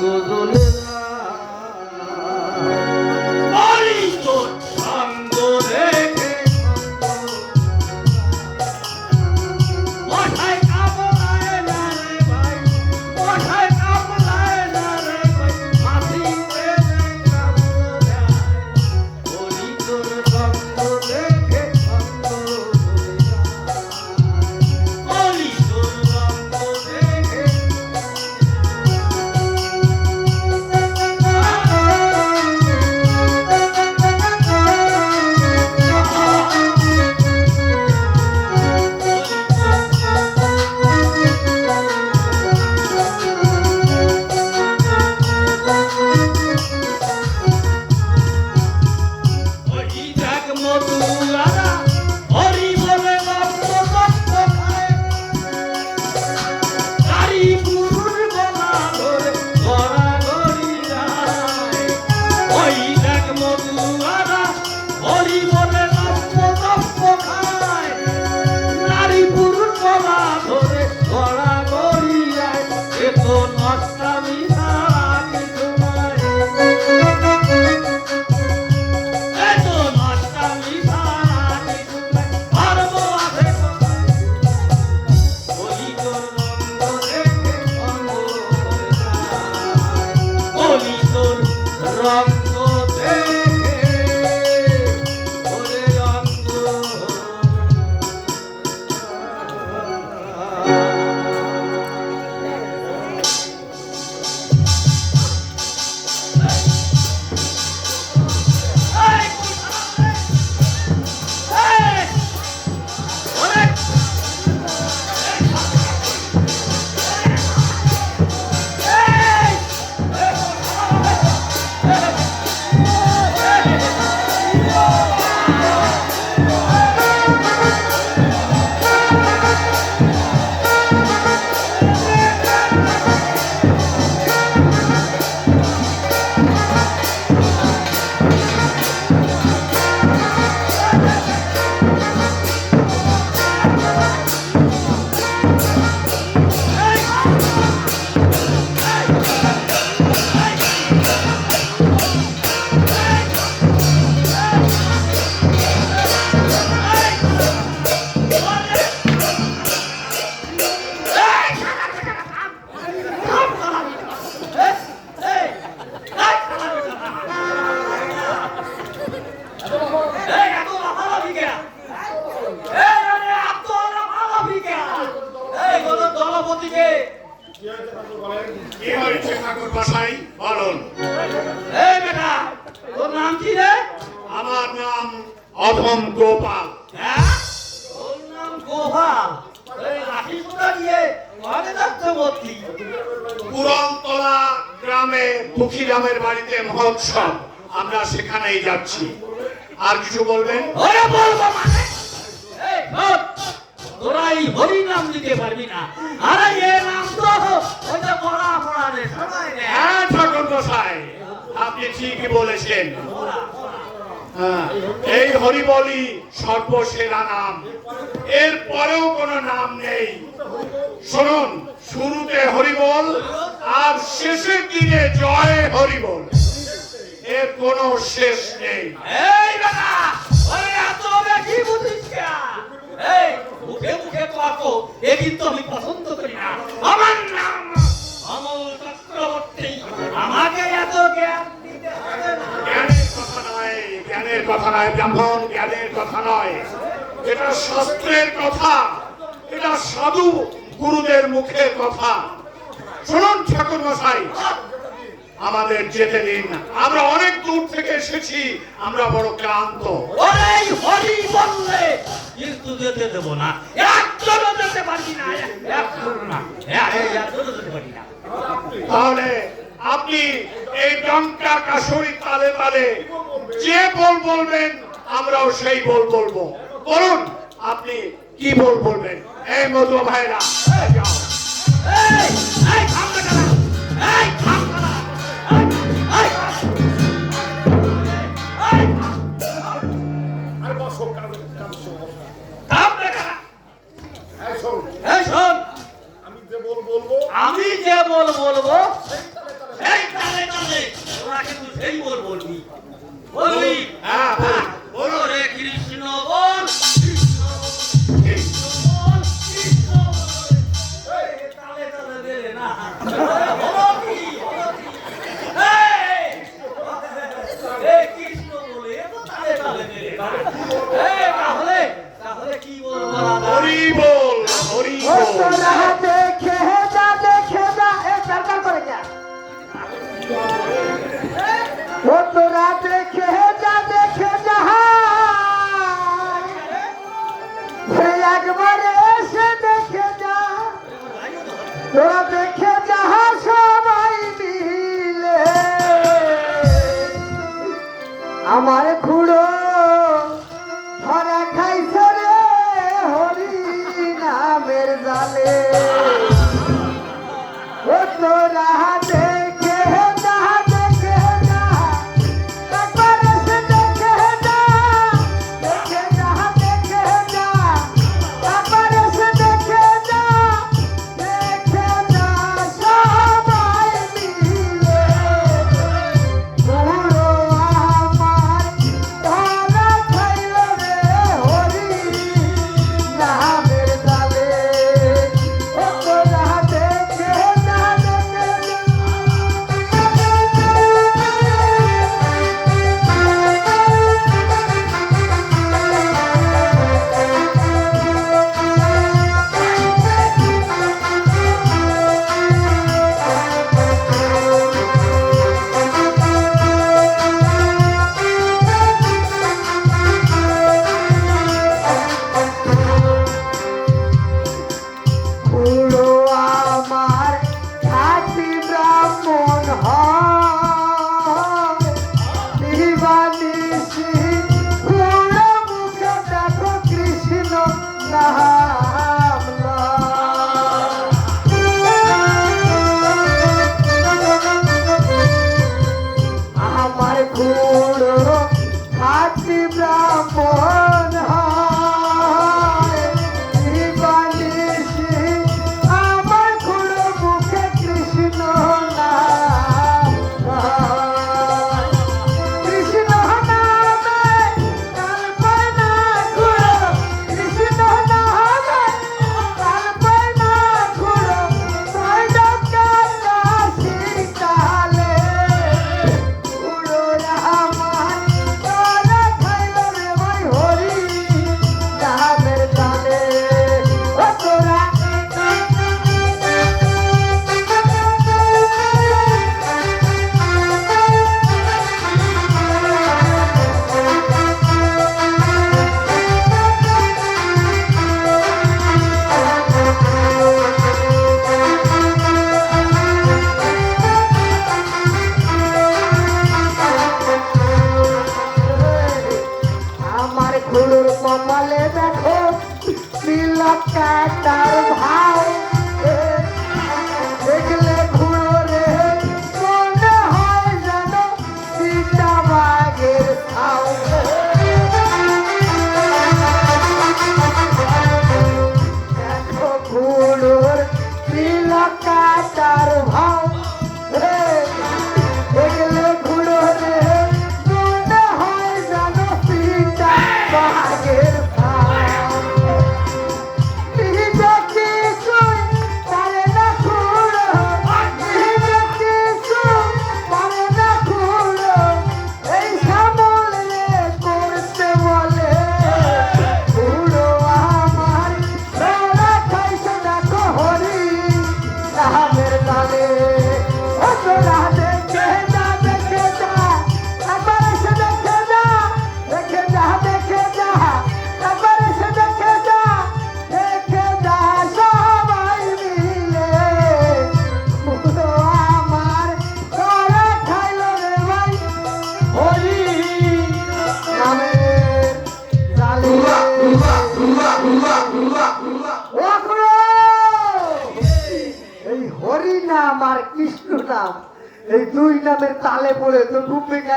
অঙ্গ গ্রামে দুঃখীরামের বাড়িতে মহোৎসব। আমরা সেখানেই যাচ্ছি। আর কিছু বলবেন? ওরে বলব মানে? তোরা এই হরি নাম দিতে পারবি না। আরে এ নাম তো ওই যে পড়া পড়া রে। হ্যাঁ ঠাকুর আপনি ঠিকই বলেছেন। এই হরিবলি সর্বসেরা নাম এর পরেও কোনো নাম নেই। শুনুন, শুরুতে হরিবল আর শেষের দিনে জয় হরিবল। এর কোনো শেষ নেই। এই ওরে এত বেশি বুঝিস? এই, মুখে মুখে তর্ক এ কিন্তু আমি পছন্দ এটা শাস্ত্রের কথা। এটা সাধু গুরুদের মুখের কথা। শুনুন ঠাকুর মশাই আমাদের যেতে দিন। আমরা অনেক দূর থেকে এসেছি আমরা বড় ক্লান্ত। ওরে এই হরি বললে কিন্তু যেতে দেবো না। একজনও যেতে পারবি না একজনও না। হ্যাঁ, একজনও যেতে পারবি না। তাহলে আপনি এই ডঙ্কা কাশরি তালে তালে যে বল বলবেন আমরাও সেই বল বলব। বলুন। আপনি কি বল বলবেন? এই মধু ভাইরা আমি যে বল বলব কিন্তু সেই বল বলবি। হ্যাঁ, হ্যাঁ। রে কৃষ্ণ বল।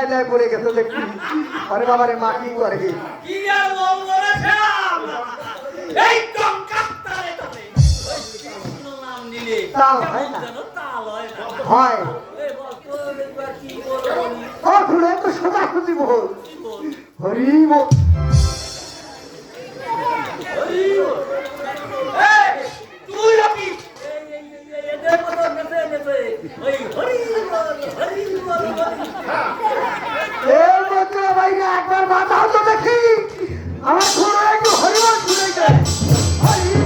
ডুববে কায়দায় পড়ে গেছে দেখি আরে বাবারে মা কি করে কি আর রে তাল হয় না। হয় ও খুলে তো সোজা খুঁজি বল। হরি বল। হরি বল। এই, তুই নেচে। ওই হরি হরি বল, হরি। এ মতো ভাইরা একবার মাথাও তো দেখি আমার একটু হরি বল শুনে যায়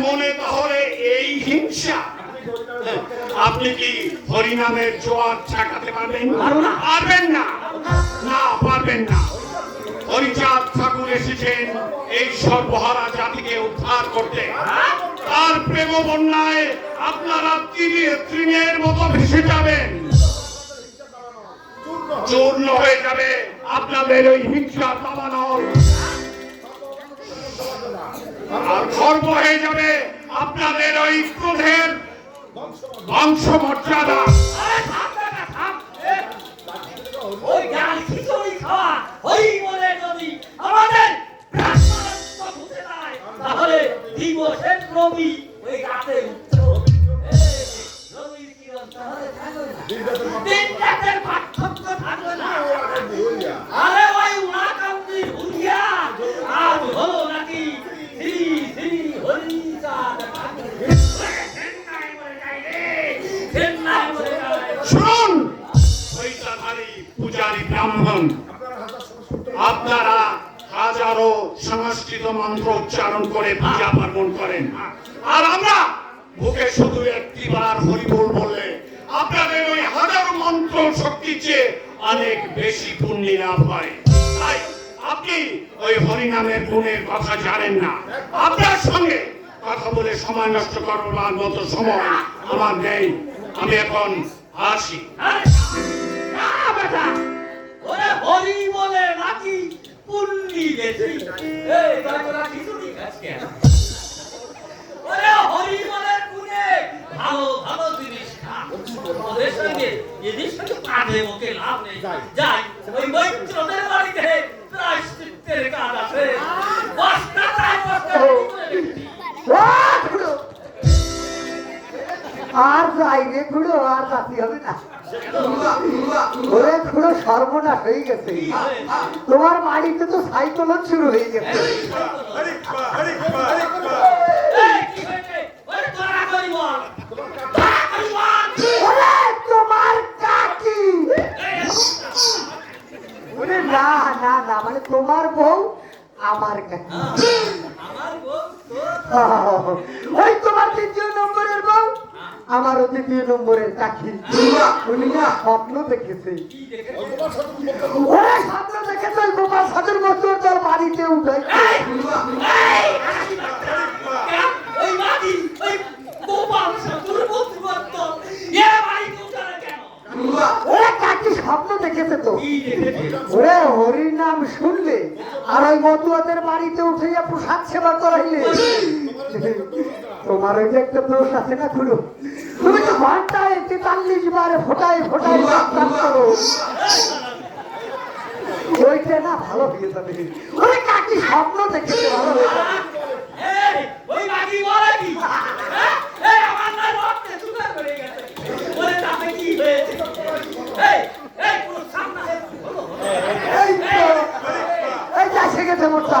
মনে তাহলে এই হিংসা। আপনি কি হরিনামের জোয়ার ঠেকাতে পারবেন? পারবেন না। না পারবেন না। হরিচাঁদ ঠাকুর এসেছেন এই সর্বহারা জাতিকে উদ্ধার করতে। তার প্রেম বন্যায় আপনারা তৃণের মতো ভেসে যাবেন। চূর্ণ হয়ে যাবে আপনাদের ওই হিংসা দাবানল আর খর্ব হয়ে যাবে আপনাদের ওই ক্রোধের বংশমর্যাদা। আপনারা হাজারো সংস্কৃত মন্ত্র উচ্চারণ করে পূজা পার্বণ করেন। আর আমরা মুখে শুধু একটিবার হরিবোল বললে, আপনাদের ওই হাজারো মন্ত্র শক্তি চেয়ে অনেক বেশি পুণ্যি লাভ হয়। তাই আপনি ওই হরিনামের গুণের কথা জানেন না। আপনার সঙ্গে কথা বলে সময় নষ্ট করবার মতো সময় আমার নেই। আমি এখন আসি। ওরে হরি বলে নাকি পুণ্যি বেশি। এই, তোরা খিচুড়ি খাস কেন? ওরে হরি বলে গুণে ভালো ভালো জিনিস খা। ওদের সঙ্গে এদের সঙ্গে কাঁধে ওকে লাভ নেই। যাই, ওই মৈত্রদের বাড়িতে প্রায়শ্চিত্তের কাজ আছে। বস্তা তাই বস্তা রেডি করে রেখেছি। আহ, খুড়ো। আর যাই রে আর রাতি হবে না ওরে খুড়ো সর্বনাশ হয়ে গেছে। তোমার বাড়িতে তো সাইকেলও শুরু হয়ে গেছে। তোমার কাকি! না না না মানে তোমার বউ আমার কাকি। ওই তোমার দ্বিতীয় নম্বরের বউ? আমারও দ্বিতীয় নম্বরের কাকি উনি না স্বপ্ন দেখেছে। স্বপ্ন দেখেছে ওই গোপাল সাধুর মতো তোর বাড়িতে উঠাইছে স্বপ্ন দেখেছে তো। কি দেখেছে? ওরে হরির নাম শুনলে আর ওই মতুয়াদের বাড়িতে উঠাইয়া প্রসাদ সেবা করাইলে। তোমার ওই যে একটা দোষ আছে না খুড়ো? তুমি তো ঘন্টায় তেতাল্লিশ বার ফোটায় প্রস্তাব করো। ওইটা না ভালো হয়ে যাবে ওরে কাকি স্বপ্ন দেখেছে ভালো হয়ে যাবে এই ওই মাটি বলে কি? হ্যাঁ? এই আমার না রক্তে সুগার হয়ে গেছে। ওরে তাতে কি হয়েছে? এই এই পুরো সামনে। এই এই যে এসে গেছে মোটা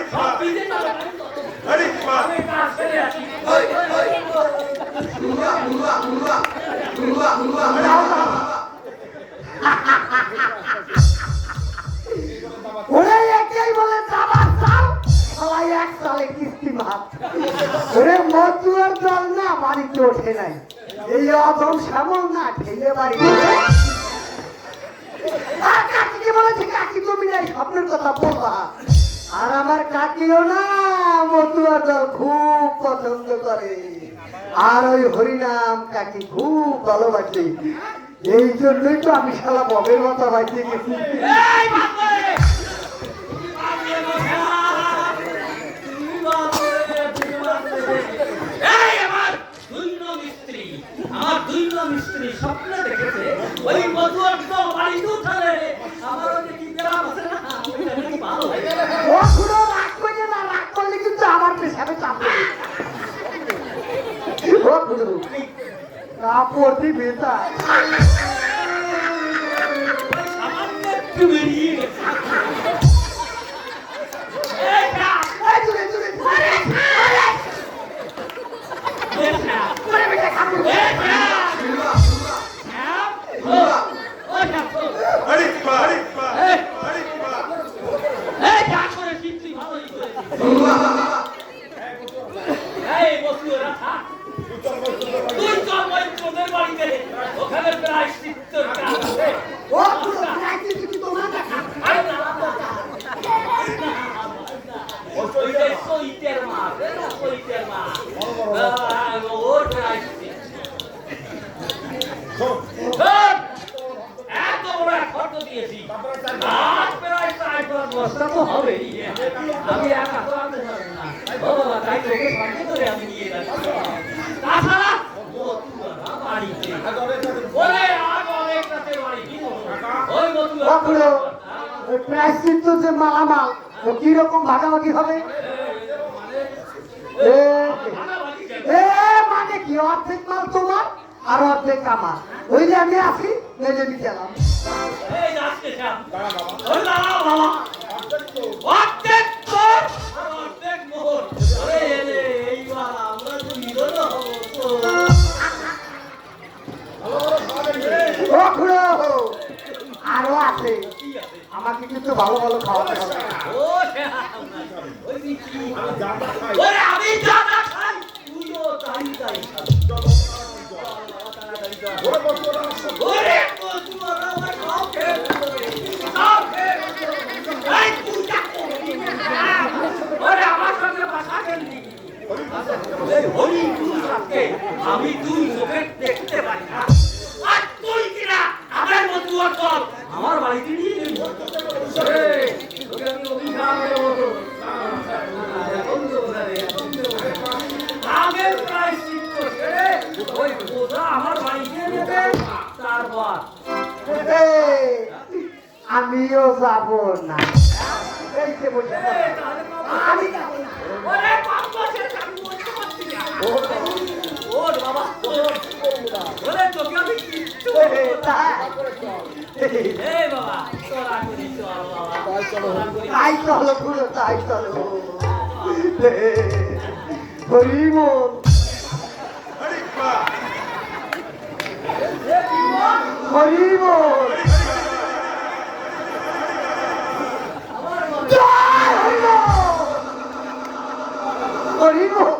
এই অদম না ঠেলে বাড়ি। আর কাকিকে বলেছে, কাকি, তুমি নাই স্বপ্নের কথা বলবা? আর আমার কাকিও না মতুয়ার দল খুব পছন্দ করে। আর ওই হরিনাম কাকি খুব ভালোবাসে। এই জন্যই তো আমি শালা ববের মতো বাঁচিয়ে গেছি। মিস্ত্রি স্বপ্নে দেখেছে ওই বাড়িতে উঠালে আমার কি গ্রাম আছে না? ওইটা নাকি ভালো ও খুড়ো রাগ করে না রাগ করলে কিন্তু আমার ও সামান্য একটু বেরিয়ে আরে বাহ, আরে বাহ, এই, আরে বাহ। এই, যা করেছিস তুই ভালোই করেছিস। এই, বসুরা, থাক। তুই চল ওই তোদের বাড়িতে। ওখানে প্রায় সত্তর টা আছে। ও খুড়ো রাখি তুমি তোমার দেখা আরে না, না, না। ওইটা সইতের মাছ, এটা সইতের মাছ। আহ, ওর প্রায় শোন, এত বড় এক ফটো দিয়েছি। আর প্রায় চার পাঁচ বস্তা তো হবেই। আমি একা তো আনতে পারব না। ও বাবা, তাই তোকে সঙ্গে করে আমি নিয়ে যাচ্ছি। তাছাড়া, মতুয়ারা বাড়িতে। ওরে, আজ অনেক রাতে বাড়ি, কি বলব? ওই মতুয়া- ও খুড়ো ওই প্রায়শ্চিত্ত যে মালামাল ও কি রকম ভাগাভাগি হবে মানে কি অর্ধেক মাল তোমার আর অর্ধেক আমার ওই যে আমি আছি। ওই দাঁড়াও বাবা। অর্ধেক তোর, অর্ধেক মোর। এইবার আমরা দুইজন হব ও খুড়ো আরও আছে? আমাকে কিন্তু ভালো ভালো খাওয়াতে হবে। আমি যা যা খাই, তুইও তাই তাই তুই তুই আমি দুই চোখে দেখতে পাই না। আর তুই কিনা? আমার বন্ধু আমার বাড়িতে আমিও যাব না আমি যাব না ওরে বাবা। ওর তোকে আমি কিচ্ছু। তাই চল খুড়ো তাই চলো হরিমন হরিমন হরিমন